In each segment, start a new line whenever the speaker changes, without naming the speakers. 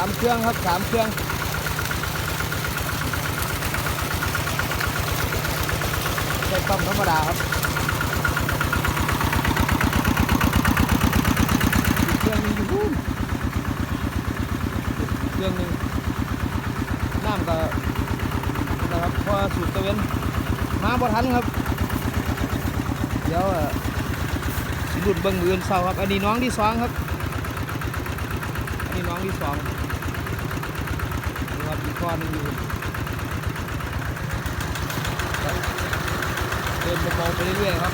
ามเครื่องครับสามเครื่องใช้ปั๊มธรรมดาครับเครื่องนึงอยู่นู่นเครื่องนึงน้ำก็นะครับพราะว่าสูบตะเวนมาบ่ทันครับ เดี๋ยวเอ่อสิหลุดเบิ่งมืออนเศร้าครับ อันนี้น้องที่สองครับ อันนี้น้องที่สอง ครับอีกข้อหนึงอยู่เดินมองไปเรื่อยๆครับ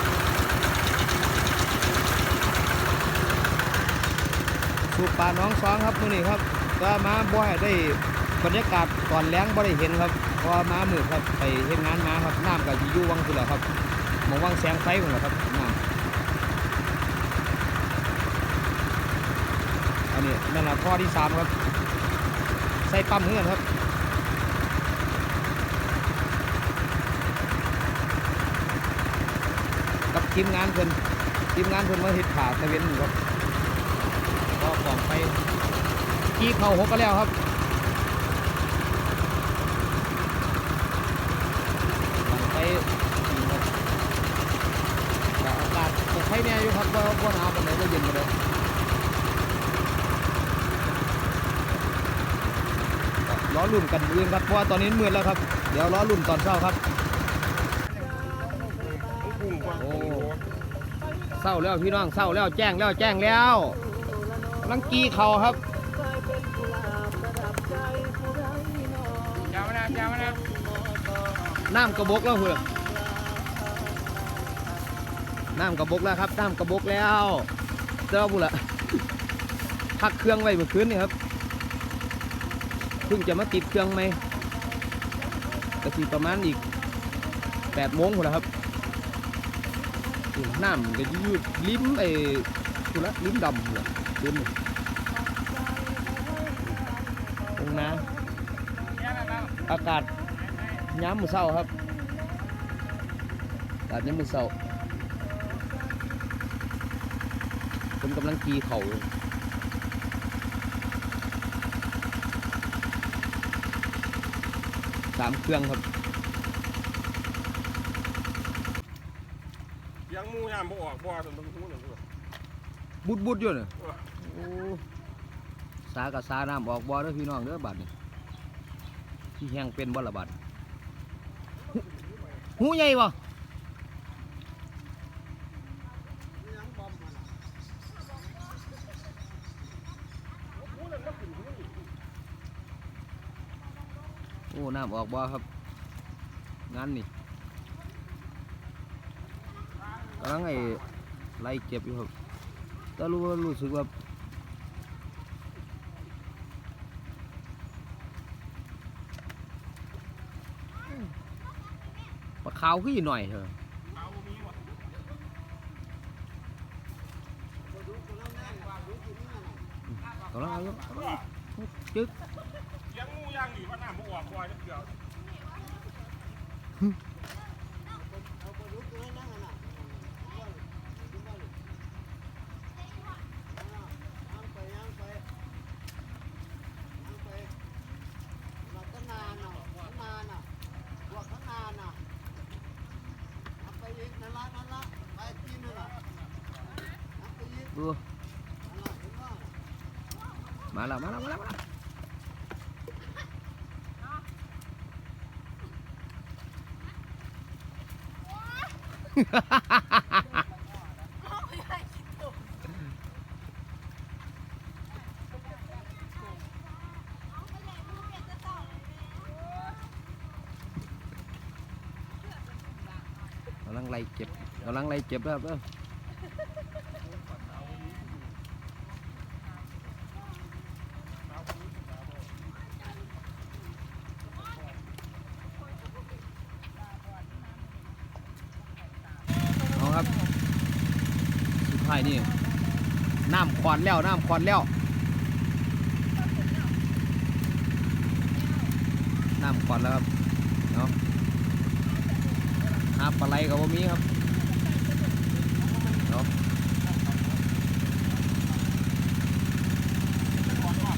สูบปลาน้องสองครับมื้อนี้ครับก็มาบ่ให้ได้บรรยากาศตอนแล้งบ่ได้เห็นครับเพราะว่ามามืดครับไปเฮ็ดงานมาครับน้ำก็สิอยู่วังพุ่นแหละครับมองวังแสงไฟพุ่นแหละครับน้ำอันนี้นั่นล่ะข้อที่สามครับ ใส่ปั๊มเฮือนครับกับทีมงานเพิ่นทีมงานเพิ่นมาเฮ็ดขาตะเวนครับก็กล่องไปกี้เข่าหกก็แล้วครับไปแต่อากาศตกให้แน่อยู่ครับว่าว่าหนาวปานไหนก็เย็นไปเลย ล้อลุ่นกันอื่นครับเพราะว่าตอนนี้มืดแล้วครับ เดี๋ยวล้อลุ่นตอนเช้าครับโอ้เศร้าแล้วพี่น้องเศร้าแล้วแจ้งแล้วแจ้งแล้วลังกีเขาครับ
ยาวนะยาวนะ
น้ำกระบกแล้วเพื่อนน้ำกระบกแล้วครับน้ำกระบกแล้วเจ้าบุละพักเครื่องไว้เมื่อคืนนี่ครับ เพิ่งจะมาติดเครื่องไหมกระสีประมาณอีกแปดโมงพุ่นละครับน้ำก็ยืดลิ้มไอ้พุ่นละลิ้มดำพุ่นละลิ้มตรงน้ำอากาศย้ำมือเศร้าครับอากาศย้ำมือเศร้าผมกำลังกีเข่าอยู่ สามเครื่องครับ
ยังมูยามบ่ออกบ่อตรงตรงนู้นน่ะด้วย
บุดบุดอยู่เนี่ยโอ้สากับสาน้ำออกบ่อเด้อพี่น้องเด้อบัดนี่ที่แห้งเป็นบ่ละบัดหูหูใหญ่บ่ น้ำออกบ่ครับงานนี่กำลังไอ้ไล่เก็บอยู่ครับแต่รู้ว่ารู้สึกว่าปลาขาวขึ้นหน่อยเถอะ
เอามีวะ
กำลังเอาจึ๊ก
ว่าน้ำบ่ออกบ่อจะเกี่ยว
ดูมาแล้วมาแล้วมาแล้วมาแล้ว กำลังไล่เก็บกำลังไล่เก็บแล้วครับเด้อเอาครับ สุด ท้ายนี่น้ำควันแล้วน้ำควันแล้วน้ำควันแล้วครับเนาะหาปลาไหลกับว่ามีครับเนาะ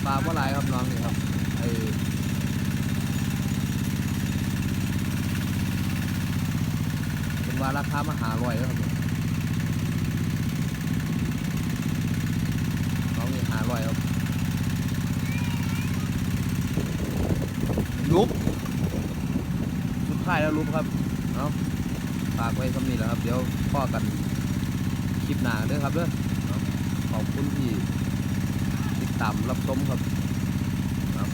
ปลาเมื่อไรครับน้องนี่ครับไอเป็นว่าราคามหาร้อยแล้วครับผมน้องนี่หาร้อยครับ ลุกสุดท้ายแล้วลุกครับเอาฝากไว้คำนี้แหละครับ เดี๋ยวพ่อกันคลิปหน้าเด้อครับเด้อเอาขอบคุณที่ติดตามรับชมครับครับ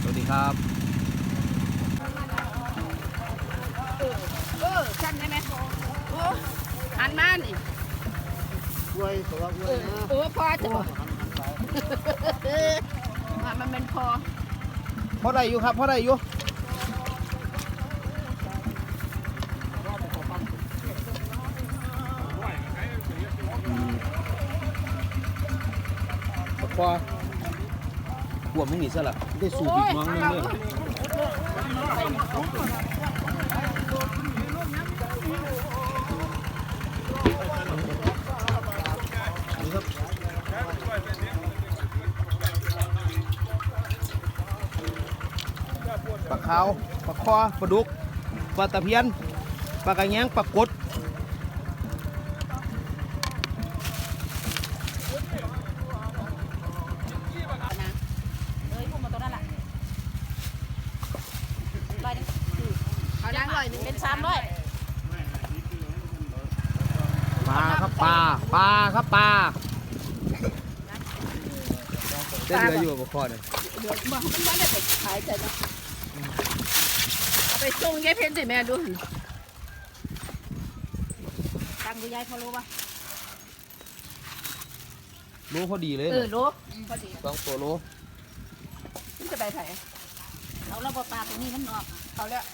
สวัสดีครับ
เออชั้นได้ไหมโอ้หันมานี่
อวยสวัส
เอ
ดี
อ
นะ
เออพอจะบอกมามันเป็นพอ
พ่อได้อยู่ครับพ่อได้อยู่
ด้วยไอ้เสียที่ว่า
พอขวบมึงนี่ซะละได้สูบอีกน้องนึงเลยนี่ครับปลา ขาวปลาคอปลาดุกปลาตะเพียนปลากระแยงปลากด
นะเอ้ยพวกมาตัวนั่นแหละร้อยหนึงเอาดังร้อยหนึงเป็นสามร้อย
ปลาครับปลาปลาครับปลาได้เหลืออยู่กับข้อเนี่ย
เดี๋ยวมามันไม่ได้ไปขายแต่เนาะเอา ไปส่งยายเพนสิแม่ดูหั่นตังค์กูยายพอรู้ปะ
รู้พอดีเลย
เออรู้พอดี
สองตัวรู้
มันจะไปไผเราเราบ่ปลาตรงนี้มันออกเอาแล้ว